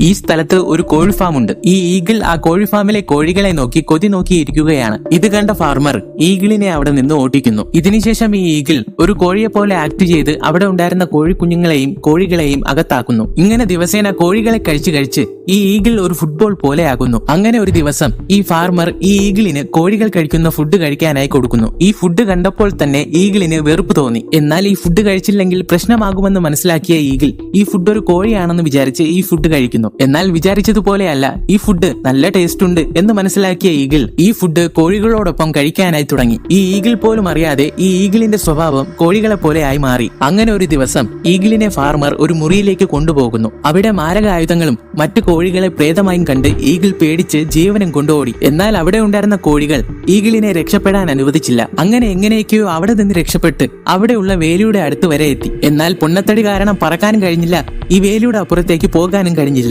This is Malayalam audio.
ഈ സ്ഥലത്ത് ഒരു കോഴി ഫാം ഉണ്ട്. ഈ ഈഗിൾ ആ കോഴി ഫാമിലെ കോഴികളെ നോക്കി കൊതി നോക്കിയിരിക്കുകയാണ്. ഇത് കണ്ട ഫാർമർ ഈഗിളിനെ അവിടെ നിന്ന് ഓട്ടിക്കുന്നു ഇതിനുശേഷം ഈ ഈഗിൾ ഒരു കോഴിയെ പോലെ ആക്ട് ചെയ്ത് അവിടെ ഉണ്ടായിരുന്ന കോഴി കുഞ്ഞുങ്ങളെയും കോഴികളെയും അകത്താക്കുന്നു. ഇങ്ങനെ ദിവസേന കോഴികളെ കഴിച്ച് കഴിച്ച് ഈ ഈഗിൾ ഒരു ഫുട്ബോൾ പോലെ ആകുന്നു. അങ്ങനെ ഒരു ദിവസം ഈ ഫാർമർ ഈ ഈഗിളിന് കോഴികൾ കഴിക്കുന്ന ഫുഡ് കഴിക്കാനായി കൊടുക്കുന്നു. ഈ ഫുഡ് കണ്ടപ്പോൾ തന്നെ ഈഗിളിന് വെറുപ്പ് തോന്നി. എന്നാൽ ഈ ഫുഡ് കഴിച്ചില്ലെങ്കിൽ പ്രശ്നമാകുമെന്ന് മനസ്സിലാക്കിയ ഈഗിൾ ഈ ഫുഡ് ഒരു കോഴിയാണെന്ന് വിചാരിച്ച് ഈ ഫുഡ് കഴിക്കുന്നു. എന്നാൽ വിചാരിച്ചതുപോലെയല്ല ഈ ഫുഡ് നല്ല ടേസ്റ്റ് ഉണ്ട് എന്ന് മനസ്സിലാക്കിയ ഈഗിൾ ഈ ഫുഡ് കോഴികളോടൊപ്പം കഴിക്കാനായി തുടങ്ങി. ഈ ഈഗിൾ പോലും അറിയാതെ ഈ ഈഗിളിന്റെ സ്വഭാവം കോഴികളെ പോലെ ആയി മാറി. അങ്ങനെ ഒരു ദിവസം ഈഗിളിനെ ഫാർമർ ഒരു മുറിയിലേക്ക് കൊണ്ടുപോകുന്നു. അവിടെ മാരകായുധങ്ങളും മറ്റു കോഴികളെ പ്രേതമായും കണ്ട് ഈഗിൾ പേടിച്ച് ജീവനം കൊണ്ടുപോടി എന്നാൽ അവിടെ ഉണ്ടായിരുന്ന കോഴികൾ ഈഗിളിനെ രക്ഷപ്പെടാൻ അനുവദിച്ചില്ല. അങ്ങനെ എങ്ങനെയൊക്കെയോ അവിടെ നിന്ന് രക്ഷപ്പെട്ട് അവിടെയുള്ള വേലിയുടെ അടുത്ത് വരെ എത്തി. എന്നാൽ പൊണ്ണത്തടി കാരണം പറക്കാനും കഴിഞ്ഞില്ല. ഈ വേലിയുടെ അപ്പുറത്തേക്ക് പോകാനും കഴിഞ്ഞില്ല.